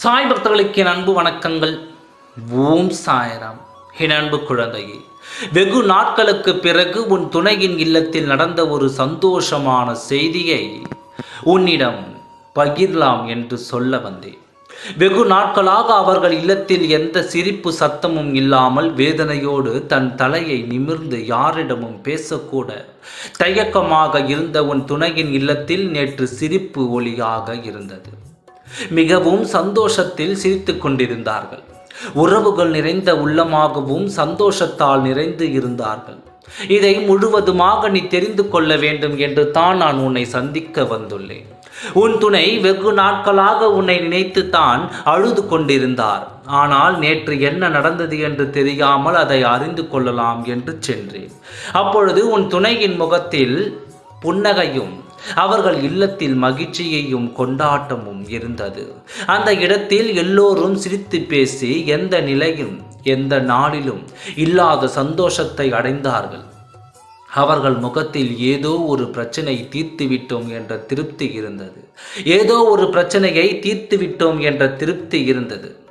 சாய் பக்தர்களுக்கு என் அன்பு வணக்கங்கள். ஓம் சாயராம். என் அன்பு குழந்தையே வெகு நாட்களுக்கு பிறகு உன் துணையின் இல்லத்தில் நடந்த ஒரு சந்தோஷமான செய்தியை உன்னிடம் பகிரலாம் என்று சொல்ல வந்தேன். வெகு நாட்களாக அவர்கள் இல்லத்தில் எந்த சிரிப்பு சத்தமும் இல்லாமல் வேதனையோடு தன் தலையை நிமிர்ந்து யாரிடமும் பேசக்கூட தயக்கமாக இருந்த உன் துணையின் இல்லத்தில் நேற்று சிரிப்பு ஒளியாக இருந்தது. மிகவும் சந்தோஷத்தில் சிரித்து கொண்டிருந்தார்கள். உறவுகள் நிறைந்த உள்ளமாகவும் சந்தோஷத்தால் நிறைந்து இருந்தார்கள். இதை முழுவதுமாக நீ தெரிந்து கொள்ள வேண்டும் என்று தான் நான் உன்னை சந்திக்க வந்துள்ளேன். உன் துணை வெகு நாட்களாக உன்னை நினைத்து தான் அழுது கொண்டிருந்தார். ஆனால் நேற்று என்ன நடந்தது என்று தெரியாமல் அதை அறிந்து கொள்ளலாம் என்று சென்றேன். அப்பொழுது உன் துணையின் முகத்தில் புன்னகையும் அவர்கள் இல்லத்தில் மகிழ்ச்சியையும் கொண்டாட்டமும் இருந்தது. அந்த இடத்தில் எல்லோரும் சிரித்து பேசி எந்த நிலையும் எந்த நாளிலும் இல்லாத சந்தோஷத்தை அடைந்தார்கள். அவர்கள் முகத்தில் ஏதோ ஒரு பிரச்சனை தீர்த்து விட்டோம் என்ற திருப்தி இருந்தது. ஏதோ ஒரு பிரச்சனையை தீர்த்து விட்டோம் என்ற திருப்தி இருந்தது.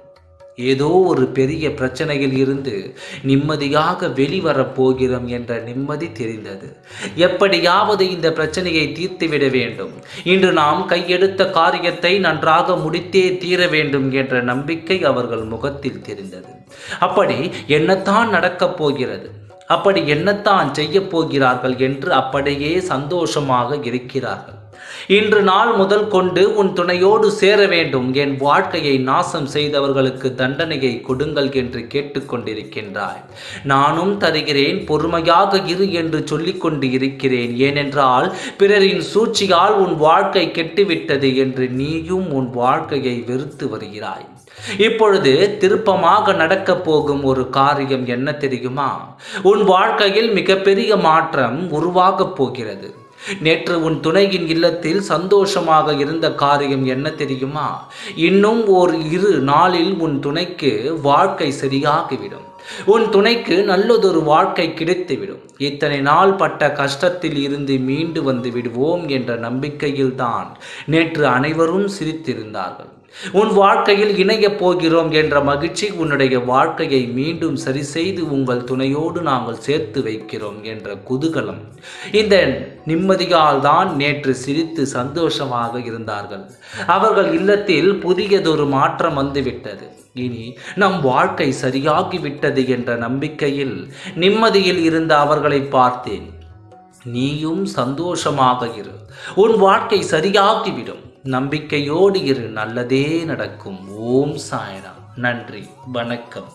ஏதோ ஒரு பெரிய பிரச்சனையில் இருந்து நிம்மதியாக வெளிவரப் போகிறோம் என்ற நிம்மதி தெரிந்தது. எப்படியாவது இந்த பிரச்சனையை தீர்த்துவிட வேண்டும். இன்று நாம் கையெடுத்த காரியத்தை நன்றாக முடித்தே தீர வேண்டும் என்ற நம்பிக்கை அவர்கள் முகத்தில் தெரிந்தது. அப்படி என்னத்தான் நடக்கப் போகிறது? அப்படி என்னத்தான் செய்யப் போகிறார்கள் என்று அப்படியே சந்தோஷமாக இருக்கிறார்கள். இன்று நாள் முதல் கொண்டு உன் துணையோடு சேர வேண்டும். என் வாழ்க்கையை நாசம் செய்தவர்களுக்கு தண்டனையை கொடுங்கள் என்று கேட்டுக்கொண்டிருக்கின்றாய். நானும் தருகிறேன் பொறுமையாக இரு என்று சொல்லிக்கொண்டு இருக்கிறேன். ஏனென்றால் பிறரின் சூழ்ச்சியால் உன் வாழ்க்கை கெட்டுவிட்டது என்று நீயும் உன் வாழ்க்கையை வெறுத்து வருகிறாய். இப்பொழுது திருப்பமாக நடக்கப் போகும் ஒரு காரியம் என்ன தெரியுமா? உன் வாழ்க்கையில் மிகப்பெரிய மாற்றம் உருவாகப் போகிறது. நேற்று உன் துணையின் இல்லத்தில் சந்தோஷமாக இருந்த காரியம் என்ன தெரியுமா? இன்னும் ஓர் இரு நாளில் உன் துணைக்கு வாழ்க்கை சரியாகிவிடும். உன் துணைக்கு நல்லதொரு வாழ்க்கை கிடைத்துவிடும். இத்தனை நாள் பட்ட கஷ்டத்தில் இருந்து மீண்டு வந்து விடுவோம் என்ற நம்பிக்கையில்தான் நேற்று அனைவரும் சிரித்திருந்தார்கள். உன் வாழ்க்கையில் இணையப் போகிறோம் என்ற மகிழ்ச்சி உன்னுடைய வாழ்க்கையை மீண்டும் சரி செய்து உங்கள் துணையோடு நாங்கள் சேர்த்து வைக்கிறோம் என்ற குதூகலம். இந்த நிம்மதியால் தான் நேற்று சிரித்து சந்தோஷமாக இருந்தார்கள். அவர்கள் இல்லத்தில் புதியதொரு மாற்றம் வந்துவிட்டது. இனி நம் வாழ்க்கை சரியாகிவிட்டது என்ற நம்பிக்கையில் நிம்மதியில் இருந்த அவர்களை பார்த்தேன். நீயும் சந்தோஷமாக இரு. உன் வாழ்க்கை சரியாகிவிடும். நம்பிக்கையோடு இரு. நல்லதே நடக்கும். ஓம் சாயனா நன்றி. வணக்கம்.